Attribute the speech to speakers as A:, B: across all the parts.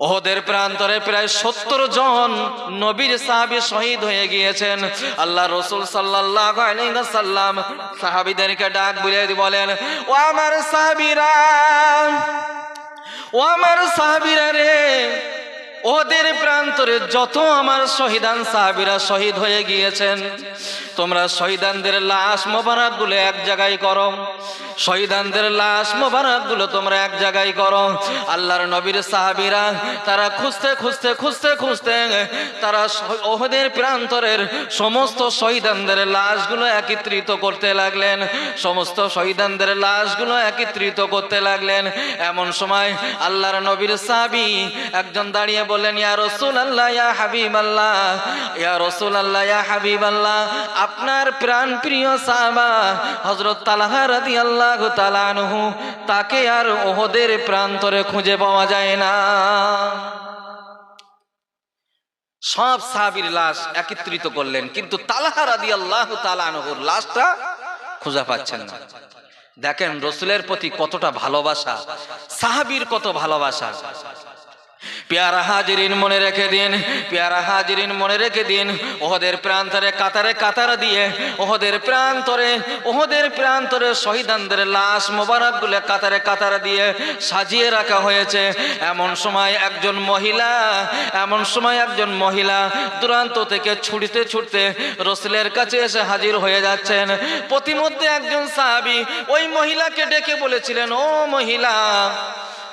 A: ওহদের প্রান্তরে প্রায় সত্তর জন নবীর সাহাবী শহীদ হয়ে গিয়েছেন। আল্লাহ রসুল সাল্লাম সাহাবিদেরকে ডাক বুলিয়ে বলেন, ও আমার সাহাবিরা, ও আমার সাহাবিরা রে, ওদের প্রান্তরে যত আমার শহীদান সাহাবিরা শহীদ হয়ে গিয়েছেন, তোমরা শহীদানদের লাশ মোবারকগুলো এক জায়গায় করো। শহীদানদের লাশ মোবারকগুলো তোমরা এক জায়গায় করো। আল্লাহর নবীর সাহাবিরা তারা খুঁজতে খুঁজতে খুঁজতে খুঁজতে তারা ওহদের প্রান্তরের সমস্ত শহীদানদের লাশগুলো একত্রিত করতে লাগলেন। সমস্ত শহীদানদের লাশগুলো একত্রিত করতে লাগলেন। এমন সময় আল্লাহর নবীর সাহাবি একজন দাঁড়িয়ে বললেন, ইয়া রসুল আল্লাহ ইয়া হাবিব আল্লাহ ইয়া রসুল আল্লাহ ইয়া হাবিব আল্লাহ আপনার প্রাণ প্রিয় সাহাবা হজরত তালাহা রাদি আল্লাহ তালানহু তাকে আর ওহদের প্রান্তরে খুঁজে পাওয়া যায় না। সব সাবির লাশ একত্রিত করলেন, কিন্তু তালাহা রাদি আল্লাহ তালানহুর লাশটা খুঁজে পাচ্ছেন না। দেখেন, রসুলের প্রতি কতটা ভালোবাসা, সাহাবির কত ভালোবাসা। পেয়ারা হাজিরিন মনে রেখে দিন, পেয়ারা হাজিরিন মনে রেখে দিন, ওহদের প্রান্তরে কাতারে কাতার দিয়ে, ওহদের প্রান্তরে ওহদের প্রান্তরে শহীদানদের লাশ মোবারকগুলো কাতারে কাতার দিয়ে সাজিয়ে রাখা হয়েছে। এমন সময় একজন মহিলা, এমন সময় একজন মহিলা দূরান্ত থেকে ছুটতে ছুটতে রসুলের কাছে এসে হাজির হয়ে যাচ্ছেন। প্রতিমধ্যে একজন সাহাবি ওই মহিলাকে ডেকে বলেছিলেন, ও মহিলা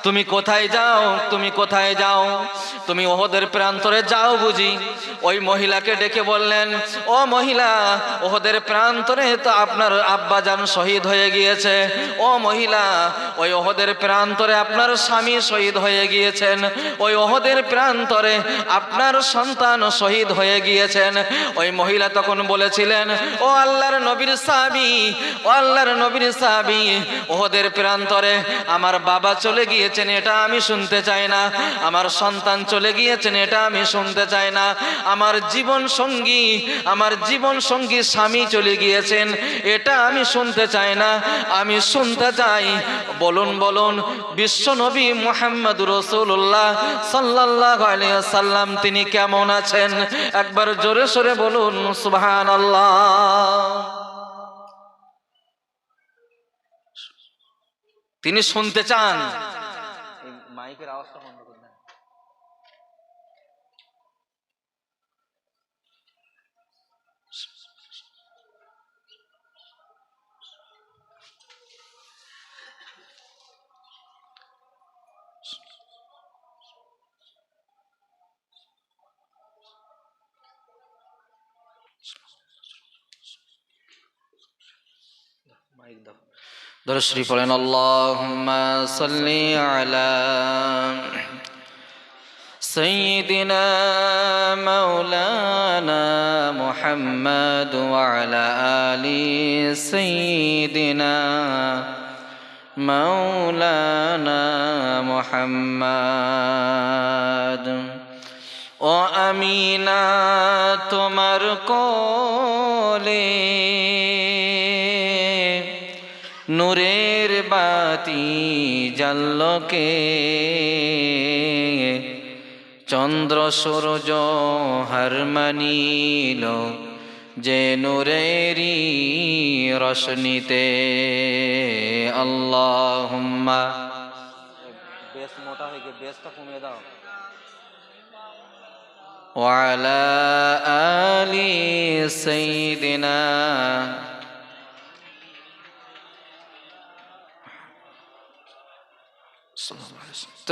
A: তুমি কোথায় যাও, তুমি কোথায় যাও? তুমি ওহদের প্রান্তরে যাও বুঝি। ওই মহিলাকে ডেকে বললেন, ও মহিলা, ওহদের প্রান্তরে তো আপনার আব্বাজান শহীদ হয়ে গিয়েছে। ও মহিলা, ওই ওহদের প্রান্তরে আপনার স্বামী শহীদ হয়ে গিয়েছেন। ওই ওহদের প্রান্তরে আপনার সন্তান শহীদ হয়ে গিয়েছেন। ওই মহিলা তখন বলেছিলেন, ও আল্লাহর নবীর সাহাবি ও আল্লাহর নবীর সাহাবি ওহদের প্রান্তরে আমার বাবা চলে গিয়েছেন, এটা আমি শুনতে চাই না। আমার সন্তান চলে গিয়েছেন, এটা আমি শুনতে চাই না। আমার জীবন সঙ্গী, আমার জীবন সঙ্গী স্বামী চলে গিয়েছেন, এটা আমি শুনতে চাই না। আমি শুনতে চাই, বলুন বলুন, বিশ্ব নবী মোহাম্মদ রসুল্লাহ সাল্লাহ সাল্লাম তিনি কেমন আছেন? একবার জোরে সোরে বলুন সুবহান আল্লাহ তিনি শুনতে চান? মাইকের আওয়াজটা বন্ধ করে দেন। মাইক দাও দরশ্রী পড়েন আল্লাহুম্মা সাল্লি আলা سيدنا مولانا محمد وعلى آل سيدنا مولانا محمد ও আমিনা তোমার কোলে বাতি জাল্লকে চন্দ্র সূর্য হার মানিল যে নূরেরই রশনিতে আল্লাহুম্মা বেশ মোটা হয়ে গিয়ে বেশটা কমিয়ে দাও وعلى آل سيدنا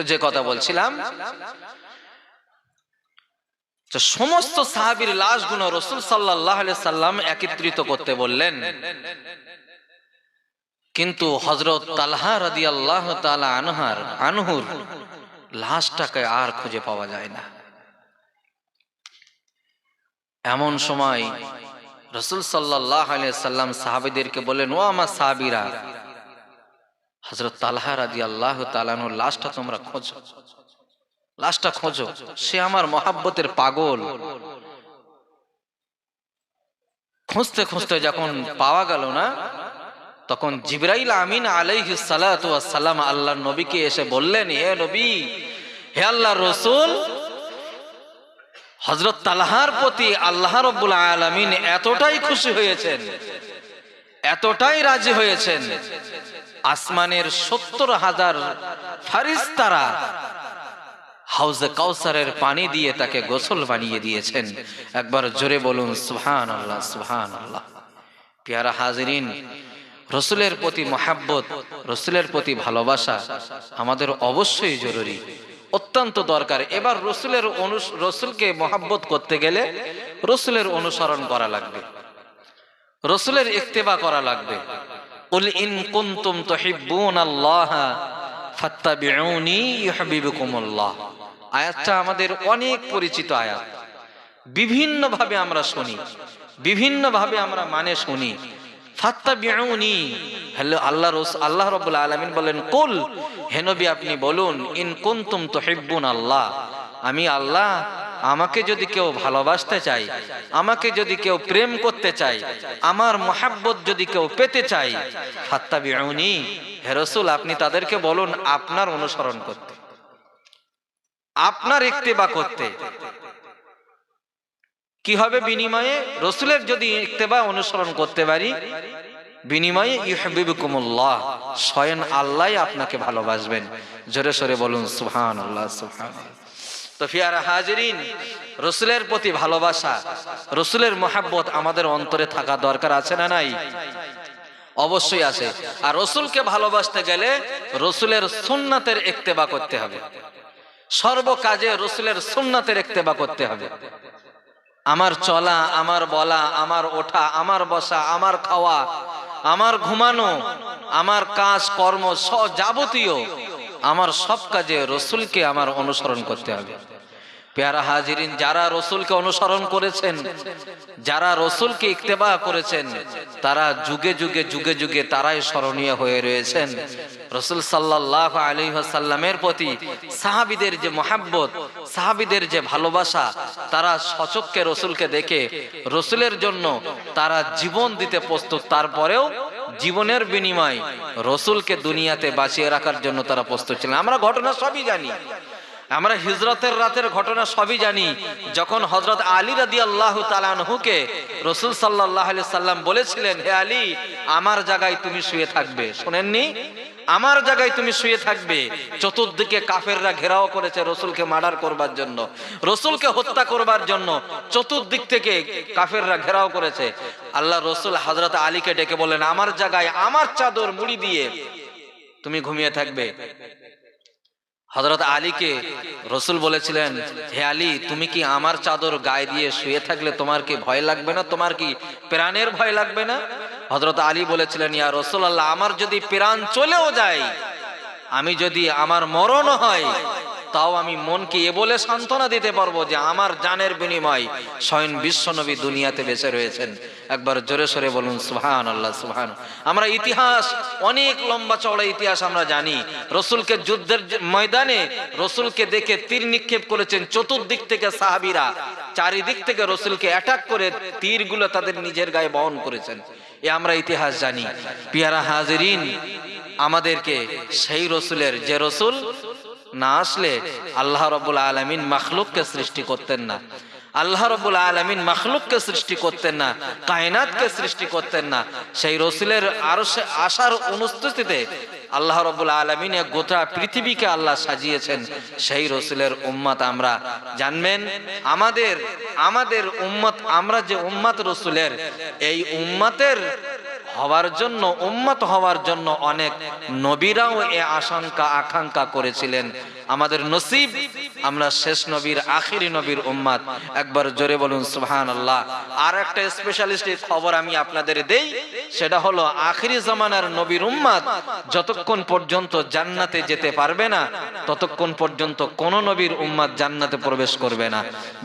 A: তো যে কথা বলছিলাম সমস্ত সাহাবীর লাশগুলো রসুল সাল্লাহ সাল্লাম একত্রিত করতে বললেন। কিন্তু হজরত তালহা রাদি আল্লাহ আনহার, আনহুর লাশটাকে আর খুঁজে পাওয়া যায় না। এমন সময় রসুল সাল্লাহ সাল্লাম সাহাবিদেরকে বললেন, ও আমার সাহাবিরা হজরত তালহা রাদি আল্লাহ তালানুর লাশটা তোমরা খোঁজো। লাশটা খোঁজো, সে আমার মহাব্বতের পাগল। খুঁজতে খুঁজতে যখন পাওয়া গেল না, তখন জিব্রাইল আমিন ওয়াস সালাম আল্লাহর নবীকে এসে বললেন হে নবী, হে আল্লাহ রসুল হজরত তালহার প্রতি আল্লাহ রব্বুল আলমিন এতটাই খুশি হয়েছেন এতটাই রাজি হয়েছেন। আসমানের সত্তর হাজার ফারিস্তারা হাউজে কাউসারের পানি দিয়ে তাকে গোসল বানিয়ে দিয়েছেন। একবার জোরে বলুন সুহান আল্লাহ সুহান আল্লাহ পেয়ারা হাজরিন, রসুলের প্রতি মহাব্বত, রসুলের প্রতি ভালোবাসা আমাদের অবশ্যই জরুরি। অত্যন্ত দরকার। এবার রসুলের অনুস- রসুলকে মহাব্বত করতে গেলে রসুলের অনুসরণ করা লাগবে। রসুলের ইত্তেবা করা লাগবে। আয়াতটা আমাদের অনেক পরিচিত আয়াত। বিভিন্ন ভাবে আমরা শুনি বিভিন্ন ভাবে আমরা মানে শুনি। হ্যালো, আল্লাহ রস, আল্লাহ বলেন, কুল, হে নবী আপনি বলুন, ইন কুনতুম তুহিব্বুন আল্লাহ আমি আল্লাহ আমাকে যদি কেউ ভালোবাসতে চাই আমাকে যদি কেউ প্রেম করতে চাই আমার মোহাব্বত যদি কেউ পেতে চাই ফাত্তাবিউনি হে রসুল আপনি তাদেরকে বলুন আপনার অনুসরণ করতে। আপনার ইক্তেবা করতে। কি হবে বিনিময়ে? রসুলের যদি ইক্তেবা অনুসরণ করতে পারি বিনিময়ে স্বয়ং আল্লাহ আপনাকে ভালোবাসবেন। জোরে সরে বলুন সুবহান আল্লাহ সুবহান তো ফিয়ারা হাজিরিন, রসুলের প্রতি ভালোবাসা, রসুলের মোহাব্বত আমাদের অন্তরে থাকা দরকার আছে না নাই? অবশ্যই আছে। আর রসুলকে ভালোবাসতে গেলে রসুলের সুন্নাতের ইক্তেবা করতে হবে। সর্বকাজে রসুলের সুন্নাতের ইক্তেবা করতে হবে। আমার চলা, আমার বলা, আমার ওঠা, আমার বসা, আমার খাওয়া, আমার ঘুমানো, আমার কাজ, কর্ম যাবতীয় আমার সব কাজে রসুলকে আমার অনুসরণ করতে হবে। পেয়ারা হাজিরিন, যারা রসুলকে অনুসরণ করেছেন, যারা রসুলকে ইক্তেবা করেছেন, তারা যুগে যুগে যুগে যুগে তারাই স্মরণীয় হয়ে রয়েছেন। রসুল সাল্লাহ আলী সাল্লামের প্রতি সাহাবিদের যে মহাব্বত, সাহাবিদের যে ভালোবাসা, তারা সচককে রসুলকে দেখে রসুলের জন্য তারা জীবন দিতে প্রস্তুত। তারপরেও জীবনের বিনিময় রসুলকে দুনিয়াতে বাঁচিয়ে রাখার জন্য তারা প্রস্তুত ছিলেন। আমরা ঘটনা সবই জানি। আমরা হিজরতের রাতের ঘটনা সবই জানি, যখন হজরত আলী রাদি আল্লাহ তালানহুকে রসুল সাল্লাহ আলি সাল্লাম বলেছিলেন, হে আলী, আমার জায়গায় তুমি শুয়ে থাকবে। শোনেননি? আমার জায়গায় তুমি শুয়ে থাকবে। চতুর্দিকে কাফেররা ঘেরাও করেছে রসুলকে মার্ডার করবার জন্য, রসুলকে হত্যা করবার জন্য, চতুর্দিক থেকে কাফেররা ঘেরাও করেছে। আল্লাহ রসুল হজরত আলীকে ডেকে বলেন আমার জায়গায় আমার চাদর মুড়ি দিয়ে তুমি ঘুমিয়ে থাকবে। হজরত আলীকে রসুল বলেছিলেন, হে আলী, তুমি কি আমার চাদর গায়ে দিয়ে শুয়ে থাকলে তোমার কি ভয় লাগবে না? তোমার কি প্রাণের ভয় লাগবে না? হজরত আলী বলেছিলেন, ইয়া রসুল আল্লাহ আমার যদি প্রাণ চলেও যায়, আমি যদি আমার মরণ হয় তাও আমি মনকে এ বলে সান্ত্বনা দিতে পারব যে আমার জানের বিনিময় স্বয়ং বিশ্বনবী দুনিয়াতে বেঁচে রয়েছেন। একবার জোরে সরে বলুন সুহান আল্লাহ সুহান আমরা ইতিহাস, অনেক লম্বা চওড়া ইতিহাস আমরা জানি। রসুলকে যুদ্ধের ময়দানে রসুলকে দেখে তীর নিক্ষেপ করেছেন চতুর্দিক থেকে সাহাবিরা। চারিদিক থেকে রসুলকে অ্যাটাক করে তীরগুলো তাদের নিজের গায়ে বহন করেছেন। এ আমরা ইতিহাস জানি। পিয়ারা হাজিরিন, আমাদেরকে সেই রসুলের যে রসুল না আসলে আল্লাহ রবুল আলমিন মখলুককে সৃষ্টি করতেন না। আল্লাহ রবুল আলমিন মখলুককে সৃষ্টি করতেন না, কায়নাতকে সৃষ্টি করতেন না। সেই রসুলের আরও আসার অনুস্থিতিতে আল্লাহ রবুল আলমিন গোটা পৃথিবীকে আল্লাহ সাজিয়েছেন। সেই রসুলের উম্মত আমরা, জানবেন? আমাদের আমাদের উম্মত, আমরা যে উম্মত রসুলের, এই উম্মতের হওয়ার জন্য, উম্মত হওয়ার জন্য অনেক নবীরাও এ আশঙ্কা, আকাঙ্ক্ষা করেছিলেন। আমাদের নসিব, আমরা শেষ নবীর, আখিরি নবীর উম্মাদ একবার জোরে বলুন সুবহান আল্লাহ আর একটা স্পেশালিস্টের খবর আমি আপনাদের দেই, সেটা হলো, আখিরি জামানার নবীর উম্মাদ যতক্ষণ পর্যন্ত জান্নাতে যেতে পারবে না, ততক্ষণ পর্যন্ত কোন নবীর উম্মাদ জান্নাতে প্রবেশ করবে না।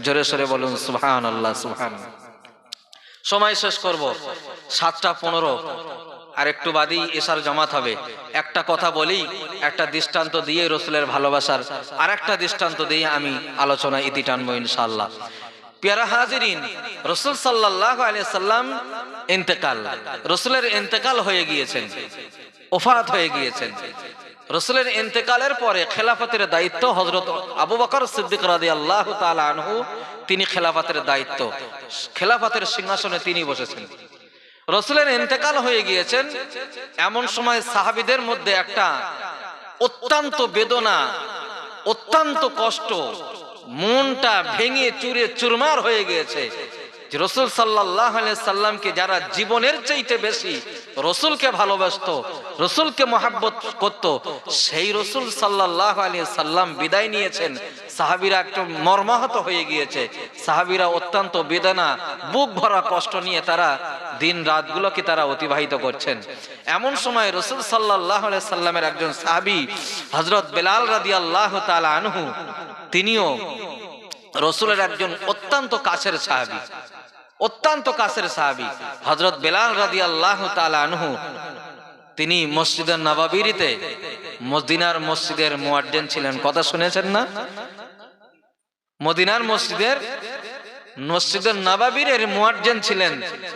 A: জোরে সরে বলুন সুবহান আল্লাহ সুবহান সময় শেষ করব। সাতটা পনেরো। আর একটু বাদেই এসার জমাত হবে। একটা কথা বলি, একটা দৃষ্টান্ত দিয়ে রসুলের ভালোবাসার আর একটা দৃষ্টান্ত দিয়ে আমি আলোচনা ইতি টানবো ইনশাল্লাহ হাজিরিন হয়ে গিয়েছেন হয়ে গিয়েছেন ইন্তেকালের পরে খেলাফতের দায়িত্ব হজরত তিনি খেলাফতের দায়িত্ব। খেলাফতের সিংহাসনে তিনি বসেছেন। রসুলের ইন্তেকাল হয়ে গিয়েছেন। এমন সময় সাহাবিদের মধ্যে একটা অত্যন্ত বেদনা, অত্যন্ত কষ্ট, মনটা ভেঙে চুরে চুরমার হয়ে গিয়েছে রসুল সাল্লাহ সাল্লামকে যারা জীবনের চাইতে বেশি রসুলকে ভালোবাসতো, রসুলকে মহাব্বত করত, সেই রসুল সাল্লাহ আলী সাল্লাম বিদায় নিয়েছেন। সাহাবিরা একটু মর্মাহত হয়ে গিয়েছে। সাহাবিরা অত্যন্ত বেদনা, বুক ভরা কষ্ট নিয়ে তারা দিন রাতগুলোকে তারা অতিবাহিত করছেন। এমন সময় রসুল সাল্লাহ সাল্লামের একজন সাহাবি হজরত বেলাল রাদি আল্লাহ আনহু, তিনিও রসুলের একজন অত্যন্ত কাছের সাহাবি, অত্যন্ত কাছের সাহাবি হজরত বেলাল রাদি আল্লাহ আনহু, তিনি মসজিদের নবাবিরিতে মদিনার মসজিদের মোয়ার্জেন ছিলেন। কথা শুনেছেন না? মদিনার মসজিদের মসজিদের নবাবিরের মোয়ার্জেন ছিলেন।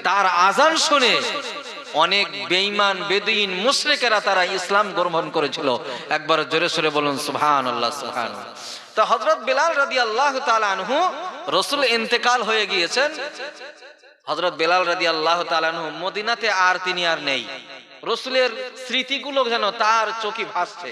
A: তার আজান শুনে অনেক বেঈমান বেদুইন মুশরিকেরা তারা ইসলাম গ্রহণ করেছিল। একবার জোরে সোরে বলুন সুবহান আল্লাহ সুবহান তো হজরত বেলাল রাদি আল্লাহ আনহু রসুল ইন্তেকাল হয়ে গিয়েছেন। হজরত বেলাল রাদি আল্লাহ তালানহু মদিনাতে আর তিনি আর নেই। রসুলের স্মৃতিগুলো যেন তার চোখে ভাসছে।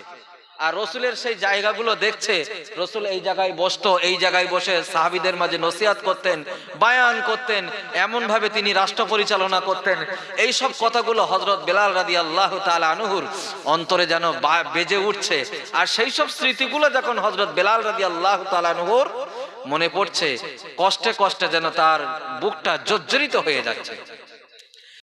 A: আর রসুলের সেই জায়গাগুলো দেখছে, রসুল এই জায়গায় বসতো, এই জায়গায় বসে সাহাবিদের মাঝে নসিহাত করতেন, বায়ান করতেন এমন ভাবে তিনি রাষ্ট্র পরিচালনা করতেন। এই সব কথাগুলো হজরত বেলাল রাদি আল্লাহ আনুহুর অন্তরে যেন বেজে উঠছে। আর সেই সব স্মৃতিগুলো যখন হজরত বেলাল রাদি আল্লাহ আনুহুর মনে পড়ছে, কষ্টে কষ্টে যেন তার বুকটা জর্জরিত হয়ে যাচ্ছে।